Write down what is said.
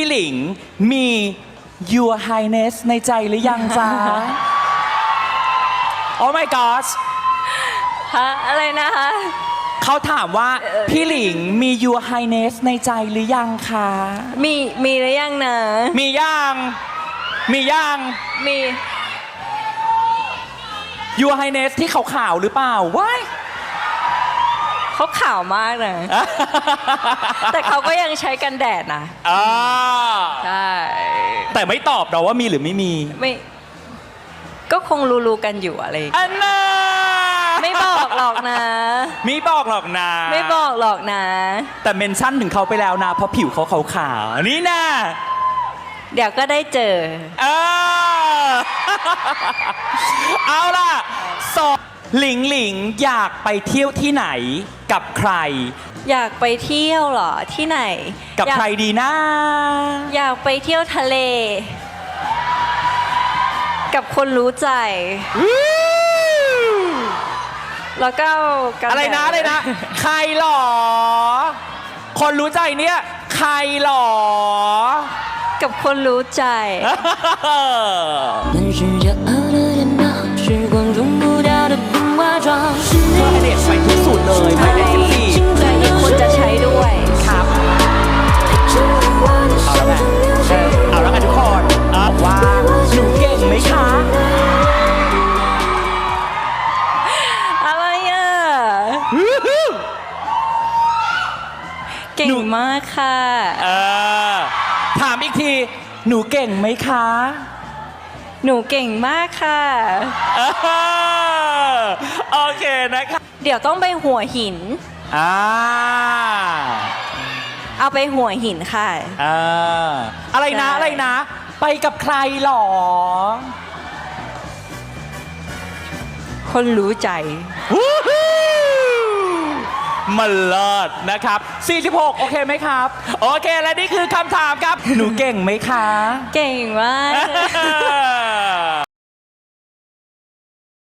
พี่หลิงมี Your Highness ในใจหรือยังจ๊ะ Oh my gosh ฮะอะไรนะคะ เขาถามว่าเออพี่หลิงมี Your Highness ในใจหรือยังคะ มีมีหรือยังนะ มียัง มียัง มี Your Highness ที่ขาวๆหรือเปล่าว้าย เขาข่าวมากนะ แต่เขาก็ยังใช้กันแดดนะอ่าใช่แต่ไม่ตอบเราว่ามีหรือไม่มีไม่ก็คงรู้ๆกันอยู่อะไรอย่างเงี้ย อันน่าไม่บอกหรอกนะไม่บอกหรอกนะไม่บอกหรอกนะ แต่เมนชั่นถึงเขาไปแล้วนะเพราะผิวเขาขาวๆนี่นะเดี๋ยวก็ได้เจอ เออ เอาล่ะสอง หลิงหลิงอยากไปเที่ยวที่ไหนกับใคร อยากไปเที่ยวเหรอที่ไหน กับ อยา ใครดีนะ อยากไปเที่ยวทะเล กับคนรู้ใจ แล้วก็กั อะไรนะ แบบ อะไรนะ ใครหรอ คนรู้ใจเนี่ย ใครหรอ กับคนรู้ใจ 满是骄傲的电 เก่งมากค่ะ เออถามอีกที หนูเก่งไหมคะ หนูเก่งมากค่ะ เออโอเคนะคะเดี๋ยวต้องไปหัวหิน อ่าเอาไปหัวหินค่ะอ่าอะไรนะใช่อะไรนะ ไปกับใครหรอคนรู้ใจวู้ฮู้ มันเลิศนะครับ 46 โอเคไหมครับ โอเค และนี่คือคำถามครับ หนูเก่งไหมคะ เก่งมาก